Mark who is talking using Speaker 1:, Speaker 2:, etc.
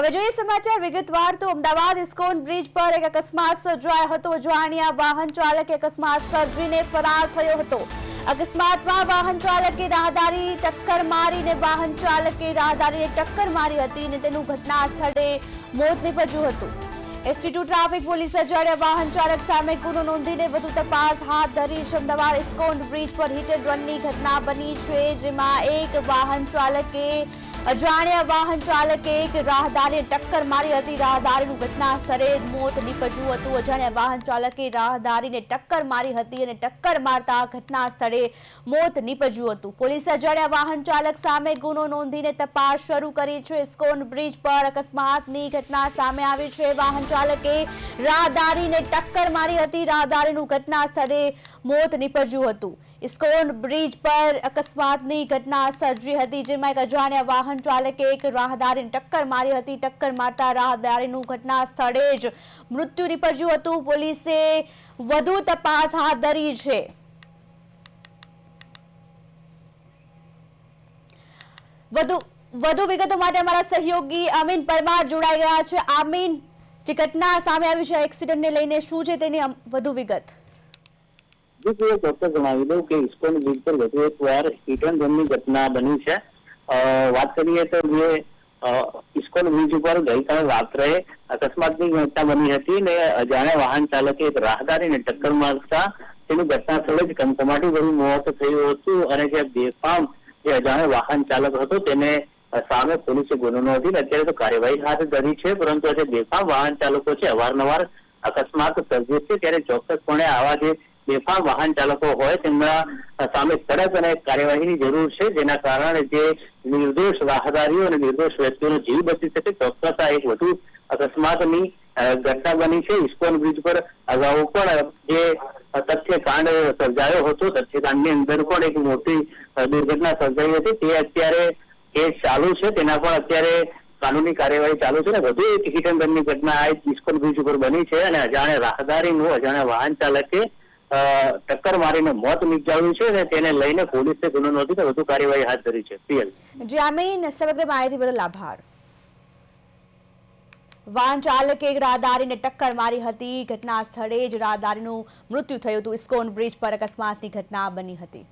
Speaker 1: હવે જોઈએ સમાચાર વિગતવાર તો અમદાવાદ ઇસ્કોન બ્રિજ પર એક અકસ્માત સર્જાયો હતો. જાણ્યા વાહન ચાલકે અકસ્માત સર્જીને ફરાર થયો હતો. અકસ્માતમાં વાહન ચાલકે રાહદારી ટક્કર મારીને વાહન ચાલકે રાહદારીને ટક્કર મારી હતી અને તેનું ઘટના સ્થળે મોત નીપજ્યું હતું. એસટી ટ્રાફિક પોલીસે જાણ્યા વાહન ચાલક સામે ગુનો નોંધીને વધુ તપાસ હાથ ધરી અમદાવાદ ઇસ્કોન બ્રિજ પર હિટ એન્ડ રનની ઘટના બની છે, જેમાં એક વાહન ચાલકે અજાણ્યા વાહન ચાલકે એક રાહદારીને ટક્કર મારી હતી. રાહદારીનું ઘટના સ્થળે મોત નીપજ્યું હતું. અજાણ્યા વાહન ચાલકે રાહદારીને ટક્કર મારી હતી અને ટક્કર મારતા ઘટના સ્થળે મોત નીપજ્યું હતું. પોલીસે અજાણ્યા વાહન ચાલક સામે ગુનો નોંધીને તપાસ શરૂ કરી છે. સ્કોન બ્રિજ પર અકસ્માતની ઘટના સામે આવી છે. વાહન ચાલકે રાહદારીને ટક્કર મારી હતી. રાહદારીનું ઘટના સ્થળે મોત નીપજ્યું હતું. ઇસ્કોન બ્રિજ પર અકસ્માતની ઘટના સર્જી હતી, જેમાં એક અજાણ્યા વાહન ચાલકે એક રાહદારીને ટક્કર મારી હતી. ટક્કર મારતા રાહદારીનું ઘટના સ્થળે જ મૃત્યુ નીપજ્યું હતું. પોલીસે વધુ તપાસ હાથ ધરી છે. વધુ વધુ વિગતો માટે અમારા સહયોગી અમીન પરમાર જોડાઈ ગયા છે. આમીન જે ઘટના સામે આવી છે, એક્સિડન્ટને લઈને શું છે તેની વધુ વિગત?
Speaker 2: જી પૂરો ચોક્કસ જણાવી દઉં કે ઇસ્કોન બ્રિજ પર વધુ એક વાર હિટ એન્ડ રનની ઘટના બની છે. વાત કરીએ તો જે ઇસ્કોન બ્રિજ ઉપર ગઈકાલે રાત્રે અકસ્માતની ઘટના બની હતી ને જાણે વાહન ચાલકે એક રાહદારીને ટક્કર મારતા તેનું ઘટના સ્થળે જ કમકમાટી ભર્યું મોત થયું હતું અને જે બેફામ, જે અજાણ્યો વાહન ચાલક હતો તેને સામે પોલીસે ગુનો નોંધી અત્યારે તો કાર્યવાહી હાથ ધરી છે, પરંતુ આજે બેફામ વાહન ચાલકો છે, અવારનવાર અકસ્માત સર્જે છે, ત્યારે ચોક્કસપણે આવા જે બેફામ વાહન ચાલકો હોય તેમના સામે કડક અને કાર્યવાહીની જરૂર છે, જેના કારણે જે નિર્દોષ રાહદારીઓ અને નિર્દોષ વ્યક્તિઓનો જીવ બચી શકે. ચોક્કસ આ એક વધુ અકસ્માતની ઘટના બની છે. ઇસ્કોન બ્રિજ પર અગાઉ પણ જે તથ્યકાંડ સર્જાયો હતો તથ્યકાંડની અંદર પણ એક મોટી દુર્ઘટના સર્જાઈ હતી. તે અત્યારે કેસ ચાલુ છે. તેના પણ અત્યારે કાનૂની કાર્યવાહી ચાલુ છે ને વધુ એક હિટ એન્ડ ઘટના આ ઇસ્કોન બ્રિજ ઉપર બની છે અને અજાણ્યા રાહદારીનું, અજાણ્યા વાહન ચાલકે ટક્કર મારીને મોત નિપજાવ્યું છે અને તેને લઈને પોલીસે ગુનો નોંધી વધુ કાર્યવાહી હાથ ધરી છે. પીએલ.
Speaker 1: જામીન સમગ્ર માહિતી બદલ આભાર. વાહન ચાલકે રાહદારીને ટક્કર મારી હતી. ઘટના સ્થળે જ રાહદારીનું મૃત્યુ થયું હતું. ઇસ્કોન બ્રિજ પર અકસ્માતની ઘટના બની હતી.